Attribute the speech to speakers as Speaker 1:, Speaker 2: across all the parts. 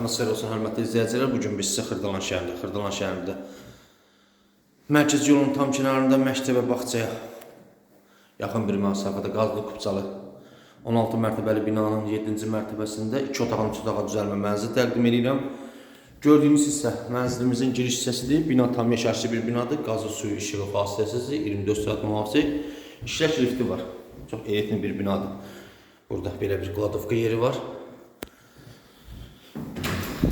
Speaker 1: Vaxtınız xeyir olsun, hörmətli izləyicilər. Bu gün biz sizə Xırdalan şəhərində, Xırdalan şəhərində mərkəz yolunun tam kənarında məktəbə bağçaya yaxın bir məsafədə qazlı kupçalı 16 mərtəbəli binanın 7-ci mərtəbəsində 2 otaqın 3 otağa düzəlmə mənzil təqdim edirəm. Gördüyünüz hissə mənzilimizin giriş hissəsidir. Bina tam yaşayışlı bir binadır. Qazı suyu işığı fasiləsiz 24 saat mühafizə. İşlək lifti var. Çox elitli bir binadır. Burada belə bir kladovka yeri var.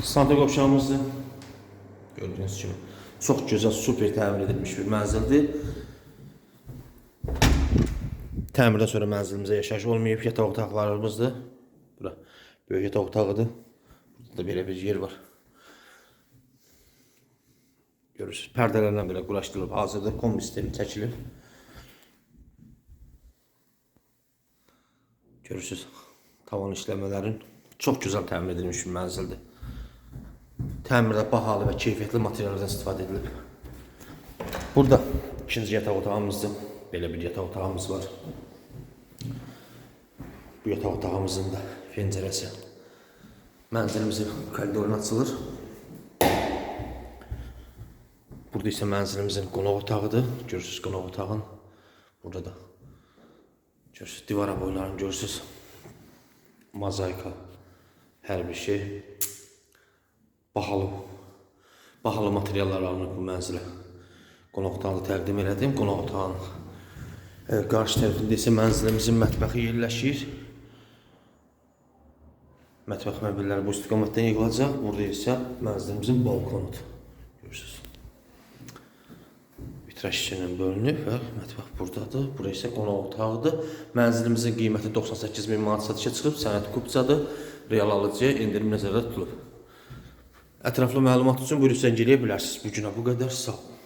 Speaker 1: Santral qopşağımızdır. Gördüyünüz kimi çox gözəl, super təmir edilmiş bir mənzildir. Təmirdən sonra mənzilimizə yaşayış olmayıb, yataq otaqlarımızdır. Bura böyük yataq otağıdır. Burada da belə bir yer var. Görürsünüz, pərdələrlə belə quraşdırılıb, hazırda kombi sistemi çəkilib. Görürsünüz, tavan işləmələrin çox gözəl təmin edilmiş bir mənzildir. Təmirdə bahalı və keyfiyyətli materiallardan istifadə edilib. Burada ikinci yataq otağımızdır. Belə bir yataq otağımız var. Bu yataq otağımızın da pəncərəsi mənzilimizin koridoruna açılır. Burada isə mənzilimizin qonaq otağıdır. Görürsüz qonaq otağın. Burada da görürsüz divara boylarını görürsüz. Mozaika. Hər bir şey bahalı bahalı materiallar alınıb bu mənzilə. Qonaq otağını təqdim elədim. Qonaq otağının e, qarşı tərəfində isə mənzilimizin mətbəxi yerləşir. Mətbəx məbəlləri bu istiqamətdən yığılacaq. Burada isə mənzilimizin balkonudur. Görürsüz. Vitraj ilə bölünüb və mətbəx buradadır. Bura isə qonaq otağıdır. Mənzilimizin qiyməti 98 min manat satışa çıxıb. Sənəd kupçadır. Real alıcıya endirim nəzərdə tutulub. Ətraflı məlumat üçün buyurun zəng eləyə bilərsiniz. Bu günə bu qədər. Sağ olun.